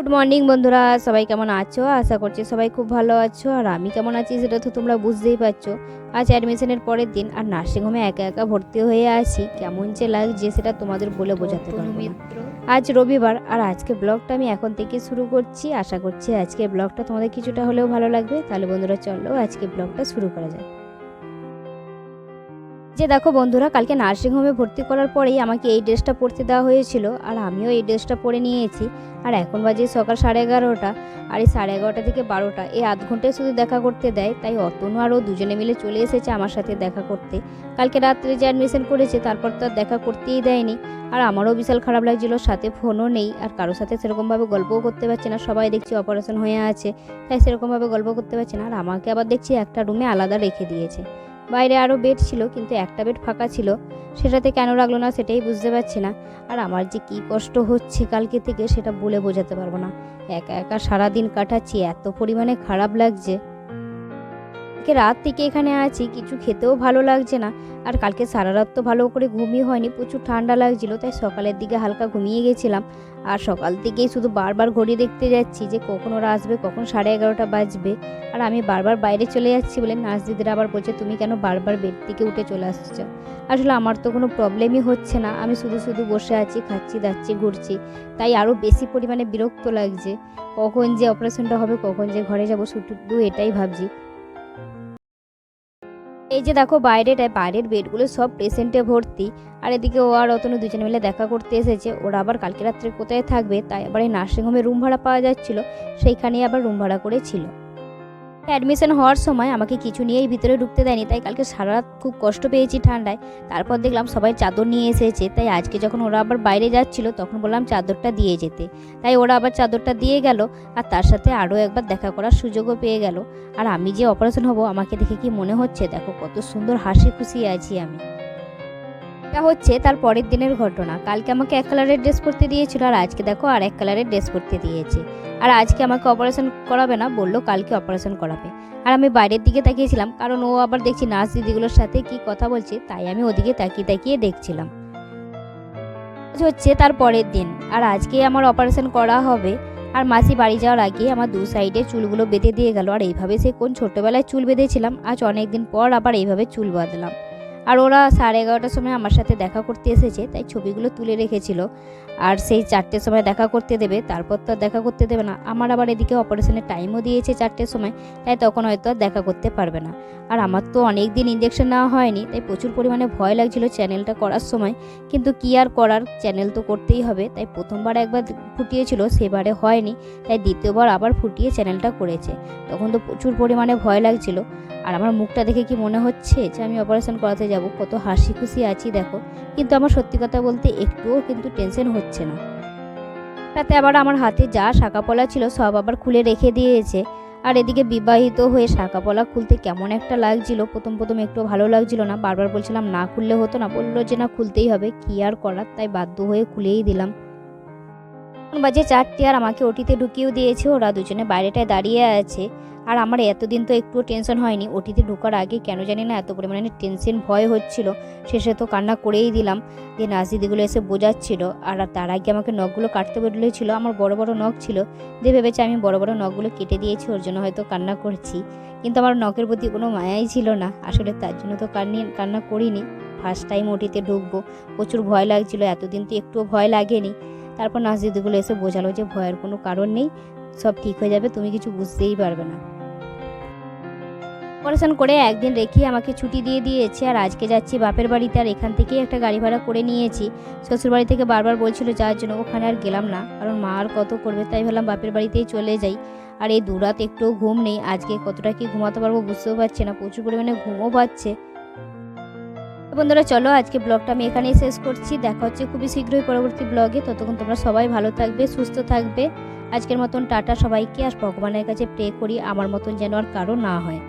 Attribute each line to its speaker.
Speaker 1: Good morning বন্ধুরা সবাই কেমন আছো? আশা করছি সবাই খুব ভালো আছো। আর আমি কেমন আছি সেটা তো তোমরা বুঝতেই পারছ। আজ অ্যাডমিশনের পরের দিন আর নার্সিংহোমে একা একা ভর্তি হয়ে আছি। কেমন যে লাগছে সেটা তোমাদের বলে বোঝাতে পারব আজ রবিবার আর আজকে ব্লগটা আমি এখন থেকে শুরু করছি। আশা করছি আজকে ব্লগটা তোমাদের কিছুটা হলেও ভালো লাগবে। তাহলে বন্ধুরা চলো আজকে ব্লগটা শুরু করা যাক। যে দেখো বন্ধুরা, কালকে নার্সিংহোমে ভর্তি করার পরেই আমাকে এই ড্রেসটা পরতে দেওয়া হয়েছিল, আর আমিও এই ড্রেসটা পরে নিয়েছি। আর এখন বাজে সকাল সাড়ে এগারোটা, আর এই সাড়ে এগারোটা থেকে বারোটা। এই আধ ঘন্টায় শুধু দেখা করতে দেয়, তাই অতনু আরও দুজনে মিলে চলে এসেছে আমার সাথে দেখা করতে। কালকে রাত্রে যে অ্যাডমিশন করেছে, তারপর তো আর দেখা করতেই দেয়নি। আর আমারও বিশাল খারাপ লাগছিল, সাথে ফোনও নেই, আর কারোর সাথে সেরকমভাবে গল্পও করতে পারছে না, সবাই দেখছি অপারেশন হয়ে আছে, তাই সেরকমভাবে গল্প করতে পারছে না। আর আমাকে আবার দেখছি একটা রুমে আলাদা রেখে দিয়েছে। বাইরে আরও বেড ছিল, কিন্তু একটা বেড ফাঁকা ছিল। সেটাতে কেন রাখল না সেটাই বুঝতে পারছি না। আর আমার যে কী কষ্ট হচ্ছে কালকে থেকে সেটা বলে বোঝাতে পারব না। একা একা সারাদিন কাটাচ্ছি, এত পরিমাণে খারাপ লাগছে। কালকে রাত থেকে এখানে আছি, কিছু খেতেও ভালো লাগছে না। আর কালকে সারা রাত তো ভালো করে ঘুমই হয়নি, প্রচুর ঠান্ডা লাগছিল, তাই সকালের দিকে হালকা ঘুমিয়ে গেছিলাম। আর সকাল থেকেই শুধু বারবার ঘড়ি দেখতে যাচ্ছি যে কখন ওরা আসবে, কখন সাড়ে এগারোটা বাজবে। আর আমি বারবার বাইরে চলে যাচ্ছি বলে নার্স দিদিরা আবার বলছে, তুমি কেন বারবার বেড থেকে উঠে চলে আসছো? আসলে আমার তো কোনো প্রবলেমই হচ্ছে না, আমি শুধু শুধু বসে আছি, খাচ্ছি, দাচ্ছি, ঘুরছি। তাই আরও বেশি পরিমাণে বিরক্ত লাগছে। কখন যে অপারেশনটা হবে, কখন যে ঘরে যাব, শুধু এটাই ভাবছি। এই যে দেখো বাইরেটায় বাইরের বেডগুলো সব পেশেন্টে ভর্তি। আর এদিকে ও আর অতনু দুজনে মিলে দেখা করতে এসেছে। ওরা আবার কালকে রাত্রে কোথায় থাকবে, তাই আবার এই নার্সিংহোমে রুম ভাড়া পাওয়া যাচ্ছিল। সেইখানেই আবার রুম ভাড়া করেছিল। অ্যাডমিশন হওয়ার সময় আমাকে কিছু নিয়েই ভিতরে ঢুকতে দেয়নি, তাই কালকে সারা রাত খুব কষ্ট পেয়েছি ঠান্ডায়। তারপর দেখলাম সবাই চাদর নিয়ে এসেছে, তাই আজকে যখন ওরা আবার বাইরে যাচ্ছিল তখন বললাম চাদরটা দিয়ে যেতে। তাই ওরা আবার চাদরটা দিয়ে গেল, আর তার সাথে আরও একবার দেখা করার সুযোগও পেয়ে গেল। আর আমি যে অপারেশন হব, আমাকে দেখে কি মনে হচ্ছে? দেখো কত সুন্দর হাসি খুশি আছি আমি। এটা হচ্ছে তার পরের দিনের ঘটনা। কালকে আমাকে এক কালারের ড্রেস পরতে দিয়েছিল আর আজকে দেখো আর এক কালারের ড্রেস পরতে দিয়েছে। আর আজকে আমাকে অপারেশন করাবে না, বলল কালকে অপারেশন করাবে। আর আমি বাইরের দিকে তাকিয়েছিলাম, কারণ ও আবার দেখছি নার্স দিদিগুলোর সাথে কি কথা বলছে, তাই আমি ওদিকে তাকিয়ে তাকিয়ে দেখছিলাম। আজ হচ্ছে তার পরের দিন, আর আজকে আমার অপারেশন করা হবে। আর মাসি বাড়ি যাওয়ার আগে আমার দু সাইডে চুলগুলো বেঁধে দিয়ে গেল, আর এইভাবে সে কোন ছোটোবেলায় চুল বেঁধেছিলাম, আজ অনেক দিন পর আবার এইভাবে চুল বাঁধলাম। আর ওরা সাড়ে এগারোটার সময় আমার সাথে দেখা করতে এসেছে, তাই ছবিগুলো তুলে রেখেছিল। আর সেই চারটের সময় দেখা করতে দেবে, তারপর তো আর দেখা করতে দেবে না। আমার আবার এদিকে অপারেশনের টাইমও দিয়েছে চারটের সময়, তাই তখন হয়তো আর দেখা করতে পারবে না। আর আমার তো অনেক দিন ইঞ্জেকশন নেওয়া হয়নি, তাই প্রচুর পরিমাণে ভয় লাগছিল চ্যানেলটা করার সময়। কিন্তু কি আর করার চ্যানেল তো করতেই হবে, তাই প্রথমবার একবার ফুটিয়েছিল, সেবারে হয়নি, তাই দ্বিতীয়বার আবার ফুটিয়ে চ্যানেলটা করেছে। তখন তো প্রচুর পরিমাণে ভয় লাগছিল। আর আমার মুখটা দেখে কি মনে হচ্ছে যে আমি অপারেশন করাতে যাব? কত হাসি খুশি আছি, দেখো। কিন্তু আমার সত্যি কথা বলতে একটুও কিন্তু টেনশন হচ্ছে না। তাতে আবার আমার হাতে যা শাঁকাপলা ছিল সব আবার খুলে রেখে দিয়েছে। আর এদিকে বিবাহিত হয়ে শাঁকাপলা খুলতে কেমন একটা লাগছিল, প্রথম প্রথম একটু ভালো লাগছিল না। বারবার বলছিলাম, না খুললে হতো না। বলল যে, না, খুলতেই হবে। কি আর করার? তাই বাধ্য হয়ে খুলেই দিলাম। এখন বাজে চারটে আর আমাকে ওটিতে ঢুকিয়েও দিয়েছে। ওরা দুজনে বাইরেটায় দাঁড়িয়ে আছে। আর আমার এতদিন তো একটুও টেনশন হয়নি। ওটিতে ঢোকার আগে কেন জানি না এত পরিমাণে টেনশন, ভয় হচ্ছিল। শেষে তো কান্না করেই দিলাম। যে নাচ দিদিগুলো এসে বোঝাচ্ছিল। আর তার আগে আমাকে নখগুলো কাটতে বলেছিল। আমার বড় বড় নখ ছিল। যে ভেবেছে আমি বড় বড় নখগুলো কেটে দিয়েছি, ওর জন্য হয়তো কান্না করছি। কিন্তু আমার নখের প্রতি কোনো মায়াই ছিল না। আসলে তার জন্য তো কান্নি, কান্না করিনি। ফার্স্ট টাইম ওটিতে ঢুকবো। প্রচুর ভয় লাগছিল। এতদিন তো একটুও ভয় লাগেনি। তারপর নাচ দিদিগুলো এসে বোঝালো যে ভয়ের কোনো কারণ নেই, সব ঠিক হয়ে যাবে, তুমি কিছু বুঝতেই পারবে না। অপারেশন করে একদিন রেখে আমাকে ছুটি দিয়ে দিয়েছে, আর আজকে যাচ্ছি বাপের বাড়িতে, আর এখান থেকেই একটা গাড়ি ভাড়া করে নিয়েছি। শ্বশুর বাড়ি থেকে বারবার বলছিল যাওয়ার জন্য, ওখানে আর গেলাম না, কারণ মা আর কত করবে তাই ভাবলাম বাপের বাড়িতেই চলে যাই। আর এই দুরাত একটুও ঘুম নেই, আজকে কতটা কি ঘুমাতে পারব বুঝতেও পারছে না, প্রচুর পরিমাণে ঘুমও পাচ্ছে। বন্ধুরা, চলো আজকে ব্লগটা আমি এখানেই শেষ করছি। দেখা হচ্ছে খুবই শীঘ্রই পরবর্তী ব্লগে। ততক্ষণ তোমরা সবাই ভালো থাকবে, সুস্থ থাকবে। আজকের মতন টাটা সবাইকে। আর ভগবানের কাছে প্রে করি, আমার মতন যেন আর কারও না হয়।